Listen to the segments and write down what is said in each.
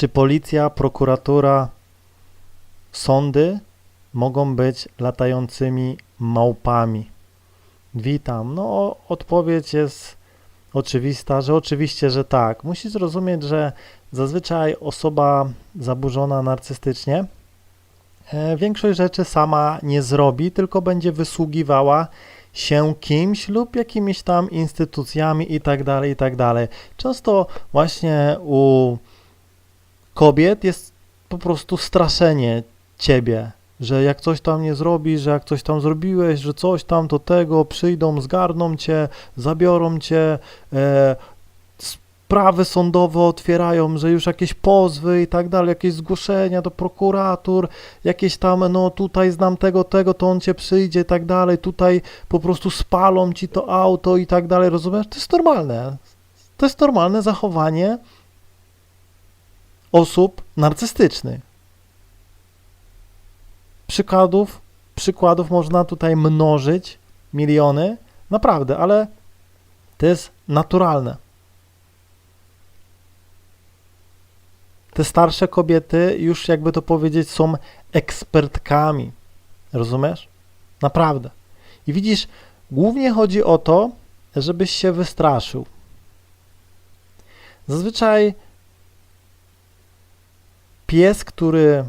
Czy policja, prokuratura, sądy mogą być latającymi małpami? Witam. No, odpowiedź jest oczywista, że oczywiście, że tak. Musisz zrozumieć, że zazwyczaj osoba zaburzona narcystycznie e, większość rzeczy sama nie zrobi, tylko będzie wysługiwała się kimś lub jakimiś tam instytucjami i tak dalej, i tak. Często właśnie u kobiet jest po prostu straszenie ciebie, że jak coś tam nie zrobisz, że jak coś tam zrobiłeś, że coś tam do tego, przyjdą, zgarną cię, zabiorą cię, e, sprawy sądowe otwierają, że już jakieś pozwy i tak dalej, jakieś zgłoszenia do prokuratur, jakieś tam, no tutaj znam tego, tego, to on cię przyjdzie i tak dalej, tutaj po prostu spalą ci to auto i tak dalej, rozumiesz? To jest normalne. To jest normalne zachowanie osób narcystycznych. Przykładów, przykładów można tutaj mnożyć, miliony, naprawdę, ale to jest naturalne. Te starsze kobiety już, jakby to powiedzieć, są ekspertkami. Rozumiesz? Naprawdę. I widzisz, głównie chodzi o to, żebyś się wystraszył. Zazwyczaj pies, który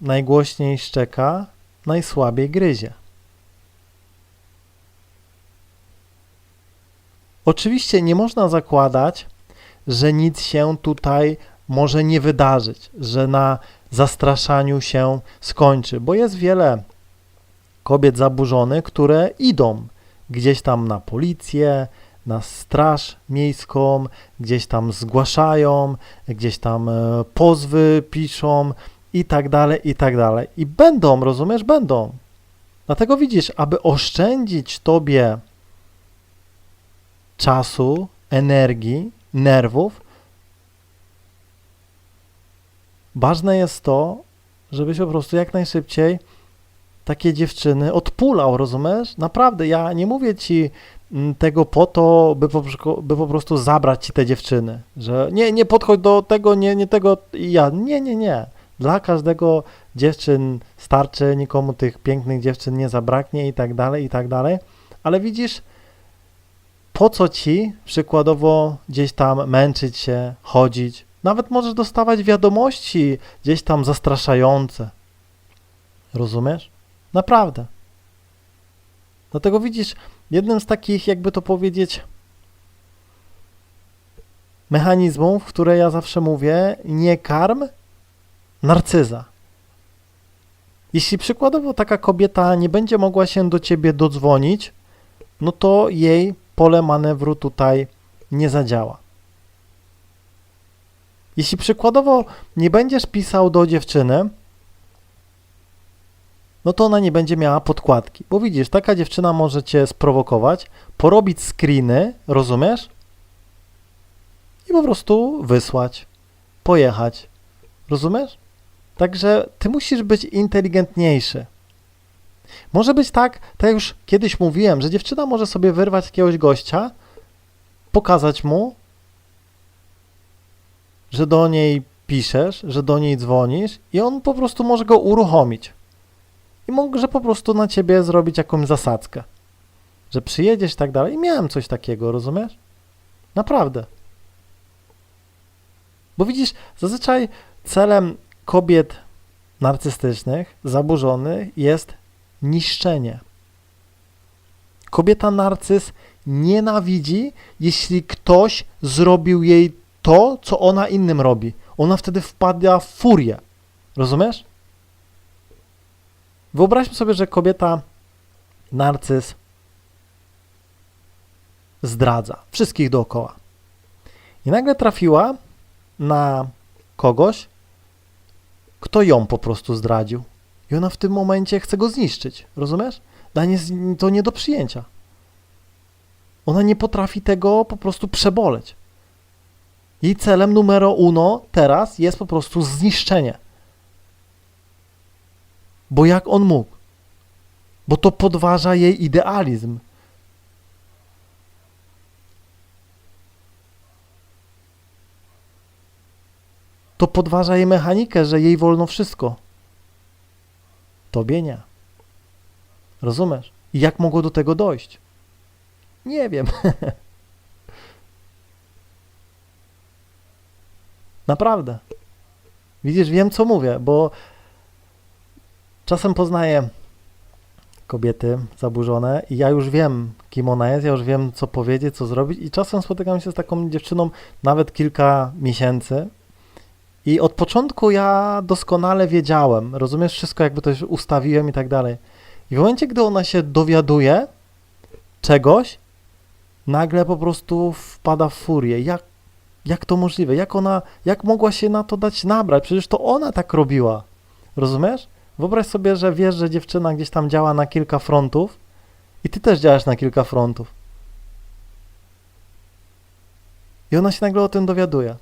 najgłośniej szczeka, najsłabiej gryzie. Oczywiście nie można zakładać, że nic się tutaj może nie wydarzyć, że na zastraszaniu się skończy, bo jest wiele kobiet zaburzonych, które idą gdzieś tam na policję, na straż miejską, gdzieś tam zgłaszają, gdzieś tam e, pozwy piszą i tak dalej, i tak dalej. I będą, rozumiesz, będą. Dlatego widzisz, aby oszczędzić tobie czasu, energii, nerwów, ważne jest to, żebyś po prostu jak najszybciej takie dziewczyny odpulał, rozumiesz? Naprawdę, ja nie mówię ci mm, tego po to, by po, by po prostu zabrać ci te dziewczyny, że nie, nie podchodź do tego, nie, nie tego ja. Nie, nie, nie. Dla każdego dziewczyn starczy, nikomu tych pięknych dziewczyn nie zabraknie i tak dalej, i tak dalej. Ale widzisz, po co ci przykładowo gdzieś tam męczyć się, chodzić? Nawet możesz dostawać wiadomości gdzieś tam zastraszające. Rozumiesz? Naprawdę. Dlatego widzisz, jednym z takich, jakby to powiedzieć, mechanizmów, które ja zawsze mówię, nie karm narcyza. Jeśli przykładowo taka kobieta nie będzie mogła się do ciebie dodzwonić, no to jej pole manewru tutaj nie zadziała. Jeśli przykładowo nie będziesz pisał do dziewczyny, no to ona nie będzie miała podkładki. Bo widzisz, taka dziewczyna może cię sprowokować, porobić screeny, rozumiesz? I po prostu wysłać, pojechać. Rozumiesz? Także ty musisz być inteligentniejszy. Może być tak, tak jak już kiedyś mówiłem, że dziewczyna może sobie wyrwać jakiegoś gościa, pokazać mu, że do niej piszesz, że do niej dzwonisz i on po prostu może go uruchomić. I może po prostu na ciebie zrobić jakąś zasadzkę. Że przyjedziesz i tak dalej. I miałem coś takiego, rozumiesz? Naprawdę. Bo widzisz, zazwyczaj celem kobiet narcystycznych, zaburzonych jest niszczenie. Kobieta narcyz nienawidzi, jeśli ktoś zrobił jej to, co ona innym robi. Ona wtedy wpada w furię. Rozumiesz? Wyobraźmy sobie, że kobieta narcyz zdradza wszystkich dookoła. I nagle trafiła na kogoś, kto ją po prostu zdradził. I ona w tym momencie chce go zniszczyć. Rozumiesz? Jest to nie do przyjęcia. Ona nie potrafi tego po prostu przeboleć. Jej celem numero uno teraz jest po prostu zniszczenie. Bo jak on mógł? Bo to podważa jej idealizm. to podważa jej mechanikę, że jej wolno wszystko. Tobie nie. Rozumiesz? I jak mogło do tego dojść? Nie wiem. Naprawdę. Widzisz, wiem co mówię, bo czasem poznaję kobiety zaburzone i ja już wiem, kim ona jest, ja już wiem, co powiedzieć, co zrobić i czasem spotykam się z taką dziewczyną nawet kilka miesięcy i od początku ja doskonale wiedziałem, rozumiesz, wszystko jakby to już ustawiłem i tak dalej. I w momencie, gdy ona się dowiaduje czegoś, nagle po prostu wpada w furię. Jak, jak to możliwe? Jak ona, jak mogła się na to dać nabrać? Przecież to ona tak robiła. Rozumiesz? Wyobraź sobie, że wiesz, że dziewczyna gdzieś tam działa na kilka frontów i ty też działasz na kilka frontów. I ona się nagle o tym dowiaduje.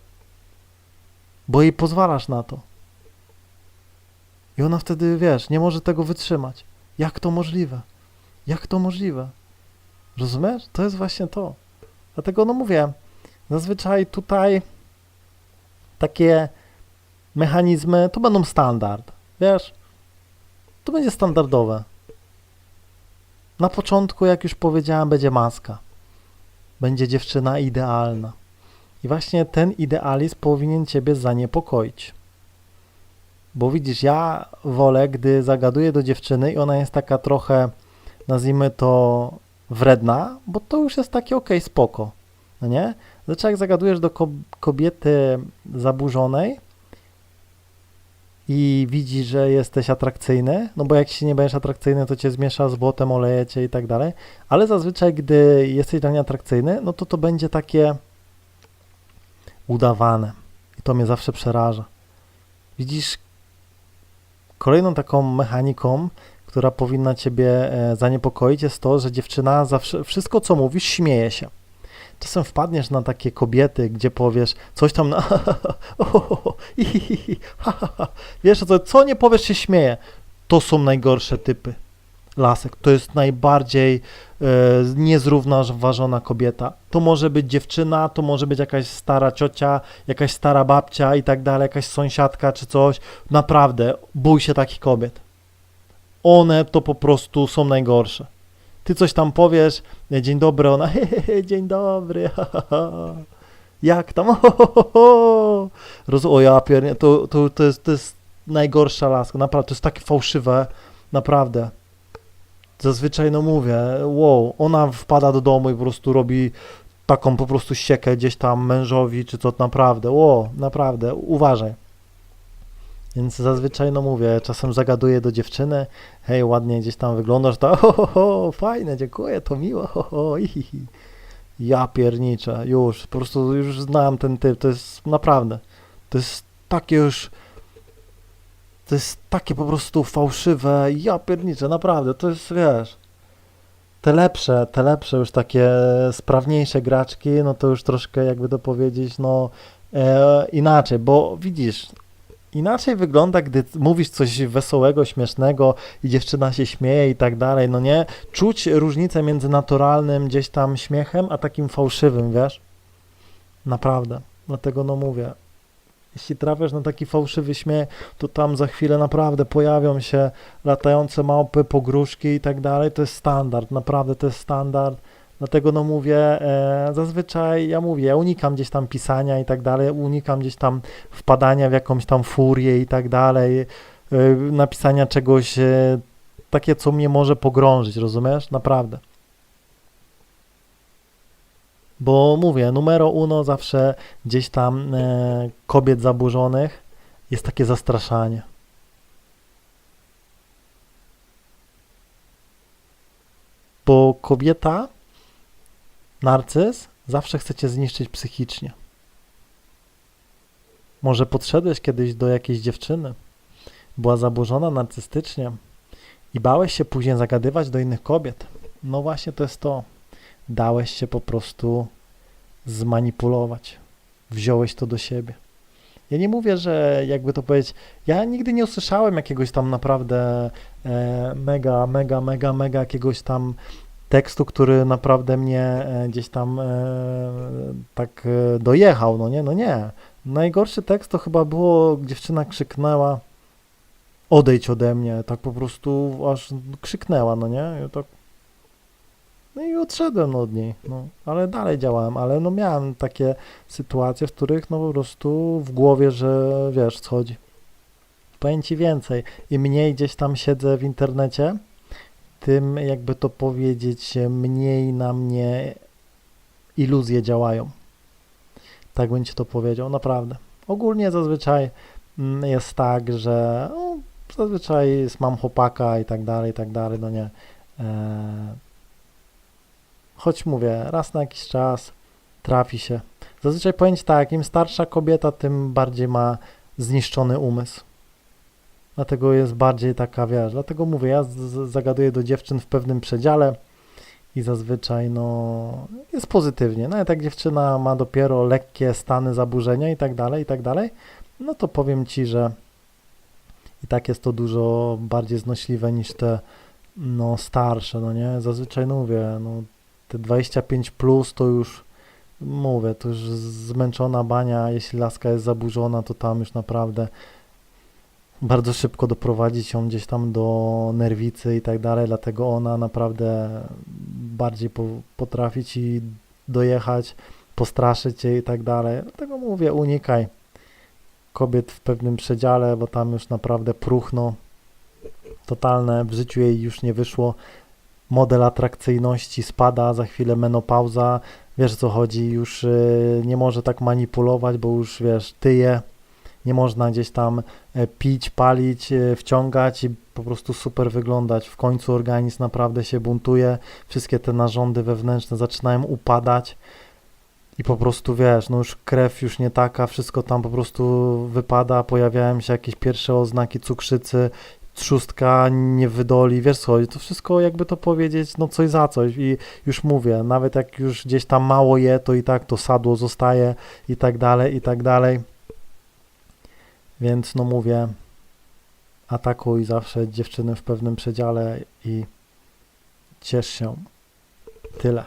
Bo jej pozwalasz na to. I ona wtedy, wiesz, nie może tego wytrzymać. Jak to możliwe? Jak to możliwe? Rozumiesz? To jest właśnie to. Dlatego, no mówię, zazwyczaj tutaj takie mechanizmy to będą standard. Wiesz? To będzie standardowe. Na początku, jak już powiedziałem, będzie maska. Będzie dziewczyna idealna. I właśnie ten idealizm powinien ciebie zaniepokoić. Bo widzisz, ja wolę, gdy zagaduję do dziewczyny i ona jest taka trochę, nazwijmy to, wredna, bo to już jest takie okej, spoko. No nie? Znaczy, jak zagadujesz do ko- kobiety zaburzonej i widzi, że jesteś atrakcyjny, no bo jak się nie będziesz atrakcyjny, to cię zmiesza z błotem, oleje cię i tak dalej, ale zazwyczaj, gdy jesteś dla mnie atrakcyjny, no to to będzie takie udawane. I to mnie zawsze przeraża. Widzisz, kolejną taką mechaniką, która powinna ciebie e, zaniepokoić, jest to, że dziewczyna zawsze wszystko, co mówisz, śmieje się. Czasem wpadniesz na takie kobiety, gdzie powiesz coś tam na wiesz, co, co nie powiesz, się śmieje. To są najgorsze typy lasek. To jest najbardziej e, niezrównoważona kobieta. To może być dziewczyna, to może być jakaś stara ciocia, jakaś stara babcia i tak dalej, jakaś sąsiadka czy coś. Naprawdę, bój się takich kobiet. One to po prostu są najgorsze. Ty coś tam powiesz, dzień dobry, ona, hehehe, dzień dobry, ha, ha, ha. jak tam, ho, ho, ho, o ja piernie, to, to, to, jest, to jest najgorsza laska, naprawdę, to jest takie fałszywe, naprawdę. Zazwyczaj, no mówię, wow, ona wpada do domu i po prostu robi taką po prostu siekę gdzieś tam mężowi, czy co, naprawdę, wow, naprawdę, uważaj. Więc zazwyczaj, no mówię, czasem zagaduję do dziewczyny, hej, ładnie gdzieś tam wyglądasz, to ho, ho, ho, fajne, dziękuję, to miło, ho, ho, ihihi. Ja pierniczę, już, po prostu już znam ten typ, to jest naprawdę, to jest takie już, to jest takie po prostu fałszywe, ja pierniczę, naprawdę, to jest, wiesz, te lepsze, te lepsze już takie sprawniejsze graczki, no to już troszkę jakby to powiedzieć, no e, inaczej, bo widzisz, inaczej wygląda, gdy mówisz coś wesołego, śmiesznego i dziewczyna się śmieje i tak dalej, no nie? Czuć różnicę między naturalnym gdzieś tam śmiechem, a takim fałszywym, wiesz? Naprawdę. Dlatego no mówię, jeśli trafiasz na taki fałszywy śmiech, to tam za chwilę naprawdę pojawią się latające małpy, pogróżki i tak dalej. To jest standard, naprawdę to jest standard. Dlatego no mówię, e, zazwyczaj ja mówię, ja unikam gdzieś tam pisania i tak dalej, unikam gdzieś tam wpadania w jakąś tam furię i tak dalej, e, napisania czegoś e, takie, co mnie może pogrążyć, rozumiesz? Naprawdę. Bo mówię, numero uno zawsze gdzieś tam e, kobiet zaburzonych jest takie zastraszanie. Bo kobieta, narcyz, zawsze chce cię zniszczyć psychicznie. Może podszedłeś kiedyś do jakiejś dziewczyny, była zaburzona narcystycznie i bałeś się później zagadywać do innych kobiet. No właśnie to jest to. Dałeś się po prostu zmanipulować. Wziąłeś to do siebie. Ja nie mówię, że jakby to powiedzieć, ja nigdy nie usłyszałem jakiegoś tam naprawdę e, mega, mega, mega, mega jakiegoś tam tekstu, który naprawdę mnie e, gdzieś tam e, tak e, dojechał, no nie, no nie. Najgorszy tekst to chyba było, dziewczyna krzyknęła odejdź ode mnie, tak po prostu aż krzyknęła, no nie? I tak no i odszedłem od niej, no, ale dalej działałem, ale no miałem takie sytuacje, w których no po prostu w głowie, że wiesz, co chodzi. Powiem ci więcej, im mniej gdzieś tam siedzę w internecie, tym jakby to powiedzieć, mniej na mnie iluzje działają. Tak bym ci to powiedział, naprawdę. Ogólnie zazwyczaj mm, jest tak, że no, zazwyczaj mam chłopaka i tak dalej, i tak dalej, no nie. E, choć mówię, raz na jakiś czas trafi się. Zazwyczaj powiem tak, im starsza kobieta, tym bardziej ma zniszczony umysł. Dlatego jest bardziej taka, wiesz, dlatego mówię, ja zagaduję do dziewczyn w pewnym przedziale i zazwyczaj, no, jest pozytywnie. Nawet jak dziewczyna ma dopiero lekkie stany zaburzenia i tak dalej, i tak dalej, no to powiem ci, że i tak jest to dużo bardziej znośliwe niż te, no, starsze, no nie? Zazwyczaj, no mówię, no, te 25 plus to już, mówię, to już zmęczona bania, jeśli laska jest zaburzona, to tam już naprawdę bardzo szybko doprowadzić ją gdzieś tam do nerwicy i tak dalej, dlatego ona naprawdę bardziej po, potrafi ci dojechać, postraszyć cię i tak dalej. Dlatego mówię, unikaj kobiet w pewnym przedziale, bo tam już naprawdę próchno totalne, w życiu jej już nie wyszło. Model atrakcyjności spada, za chwilę menopauza, wiesz o co chodzi, już y, nie może tak manipulować, bo już wiesz, tyje, nie można gdzieś tam e, pić, palić, e, wciągać i po prostu super wyglądać. W końcu organizm naprawdę się buntuje, wszystkie te narządy wewnętrzne zaczynają upadać i po prostu wiesz, no już krew już nie taka, wszystko tam po prostu wypada, pojawiają się jakieś pierwsze oznaki cukrzycy, trzustka nie wydoli, wiesz co, to wszystko jakby to powiedzieć, no coś za coś i już mówię, nawet jak już gdzieś tam mało je, to i tak to sadło zostaje i tak dalej, i tak dalej. Więc no mówię, atakuj zawsze dziewczyny w pewnym przedziale i ciesz się. Tyle.